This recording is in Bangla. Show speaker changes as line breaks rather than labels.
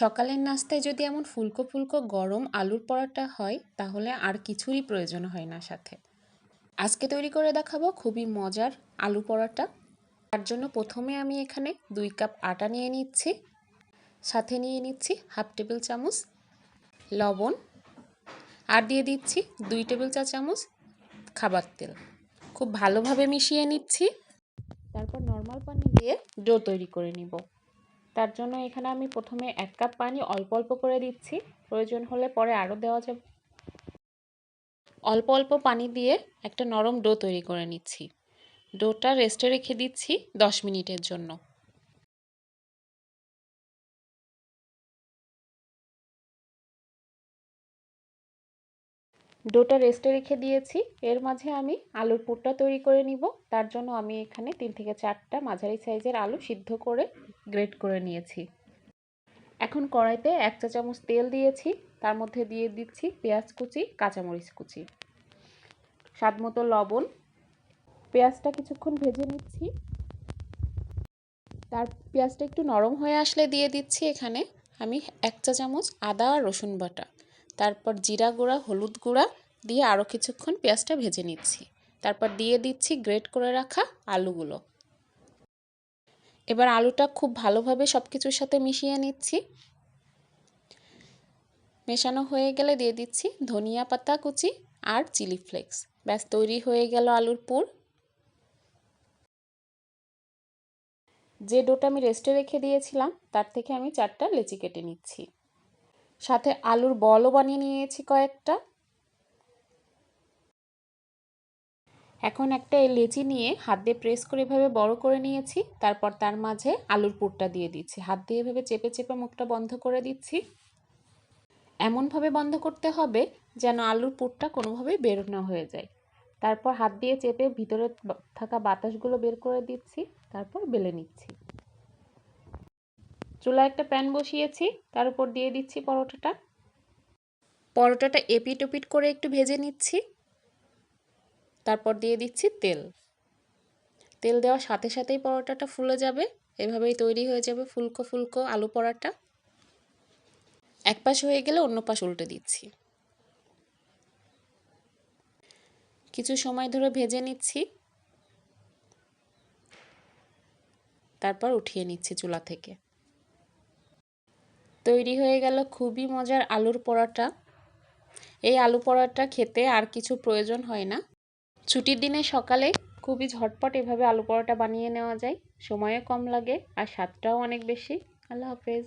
সকালের নাস্তায় যদি এমন ফুলকো ফুলকো গরম আলুর পরোটা হয়, তাহলে আর কিছুরই প্রয়োজন হয় না সাথে। আজকে তৈরি করে দেখাবো খুবই মজার আলু পরোটা। তার জন্য প্রথমে আমি এখানে দুই কাপ আটা নিয়ে নিচ্ছি। সাথে নিয়ে নিচ্ছি হাফ টেবিল চামচ লবণ। আর দিয়ে দিচ্ছি দুই টেবিল চা চামচ খাবার তেল। খুব ভালোভাবে মিশিয়ে নিচ্ছি। তারপর নর্মাল পানি দিয়ে ডো তৈরি করে নিব। তার জন্য এখানে আমি প্রথমে এক কাপ পানি অল্প অল্প করে দিচ্ছি। প্রয়োজন হলে পরে আরও দেওয়া যাবে। অল্প অল্প পানি দিয়ে একটা নরম ডো তৈরি করে নিচ্ছি। ডোটা রেস্টে রেখে দিচ্ছি দশ মিনিটের জন্য। ডোটা রেস্টে রেখে দিয়েছি। এর মাঝে আমি আলুর পুরটা তৈরি করে নিব। তার জন্য আমি এখানে তিন থেকে চারটা মাঝারি সাইজের আলু সিদ্ধ করে গ্রেট করে নিয়েছি। এখন কড়াইতে এক চা চামচ তেল দিয়েছি, তার মধ্যে দিয়ে দিচ্ছি পেঁয়াজ কুচি, কাঁচামরিচ কুচি। স্বাদ মতো লবণ। পেঁয়াজটা কিছুক্ষণ ভেজে নিচ্ছি। তার পেঁয়াজটা একটু নরম হয়ে আসলে দিয়ে দিচ্ছি এখানে। আমি এক চা চামচ আদা আর রসুন বাটা। তারপর জিরা গুঁড়া, হলুদ গুঁড়া দিয়ে আরও কিছুক্ষণ পেঁয়াজটা ভেজে নিচ্ছি। তারপর দিয়ে দিচ্ছি গ্রেট করে রাখা আলুগুলো। এবার আলুটা খুব ভালোভাবে সব কিছুর সাথে মিশিয়ে নিচ্ছি। মেশানো হয়ে গেলে দিয়ে দিচ্ছি ধনিয়া পাতা কুচি আর চিলি ফ্লেক্স। ব্যাস, তৈরি হয়ে গেল আলুর পুর। যে ডোটা আমি রেস্টে রেখে দিয়েছিলাম, তার থেকে আমি চারটা লেচি কেটে নিচ্ছি। সাথে আলুর বলও বানিয়ে নিয়েছি কয়েকটা। এখন একটা লেচি নিয়ে হাত দিয়ে প্রেস করে এভাবে বড় করে নিয়েছি, তারপর তার মাঝে আলুর পুরটা দিয়ে দিচ্ছি। হাত দিয়ে এভাবে চেপে চেপে মুখটা বন্ধ করে দিচ্ছি। এমনভাবে বন্ধ করতে হবে যেন আলুর পুরটা কোনোভাবেই বের না হয়ে যায়। তারপর হাত দিয়ে চেপে ভিতরে থাকা বাতাসগুলো বের করে দিচ্ছি, তারপর বেলে নিচ্ছি। চুলা একটা প্যান বসিয়েছি, তার উপর দিয়ে দিচ্ছি পরোটাটা। পরোটাটা এপিট ওপিট করে একটু ভেজে নিচ্ছি। তারপর দিয়ে দিচ্ছি তেল। তেল দেওয়ার সাথে সাথেই পরোটাটা ফুলে যাবে। এভাবেই তৈরি হয়ে যাবে ফুলকো ফুলকো আলু পরোটা। এক পাশ হয়ে গেলে অন্য পাশ উল্টে দিচ্ছি। কিছু সময় ধরে ভেজে নিচ্ছি। তারপর উঠিয়ে নিচ্ছি চুলা থেকে। তৈরি হয়ে গেল খুবই মজার আলুর পরোটা। এই আলু পরোটা খেতে আর কিছু প্রয়োজন হয় না। ছুটির দিনে সকালে খুবই ঝটপট এভাবে আলু পরোটা বানিয়ে নেওয়া যায়। সময়ও কম লাগে আর স্বাদটাও অনেক বেশি। আল্লাহ হাফেজ।